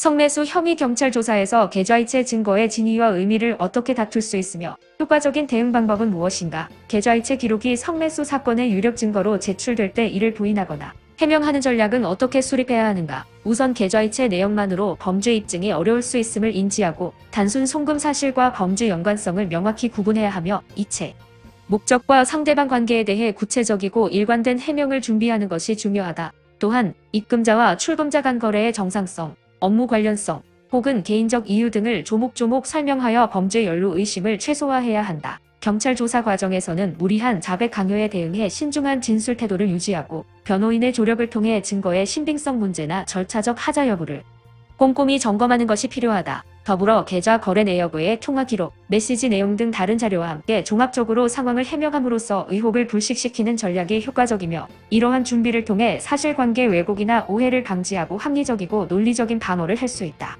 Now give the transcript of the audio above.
성매수 혐의 경찰 조사에서 계좌이체 증거의 진위와 의미를 어떻게 다툴 수 있으며 효과적인 대응 방법은 무엇인가? 계좌이체 기록이 성매수 사건의 유력 증거로 제출될 때 이를 부인하거나 해명하는 전략은 어떻게 수립해야 하는가? 우선 계좌이체 내용만으로 범죄 입증이 어려울 수 있음을 인지하고 단순 송금 사실과 범죄 연관성을 명확히 구분해야 하며 이체 목적과 상대방 관계에 대해 구체적이고 일관된 해명을 준비하는 것이 중요하다. 또한 입금자와 출금자 간 거래의 정상성, 업무 관련성, 혹은 개인적 이유 등을 조목조목 설명하여 범죄 연루 의심을 최소화해야 한다. 경찰 조사 과정에서는 무리한 자백 강요에 대응해 신중한 진술 태도를 유지하고 변호인의 조력을 통해 증거의 신빙성 문제나 절차적 하자 여부를 꼼꼼히 점검하는 것이 필요하다. 더불어 계좌 거래 내역의 통화 기록, 메시지 내용 등 다른 자료와 함께 종합적으로 상황을 해명함으로써 의혹을 불식시키는 전략이 효과적이며 이러한 준비를 통해 사실관계 왜곡이나 오해를 방지하고 합리적이고 논리적인 방어를 할 수 있다.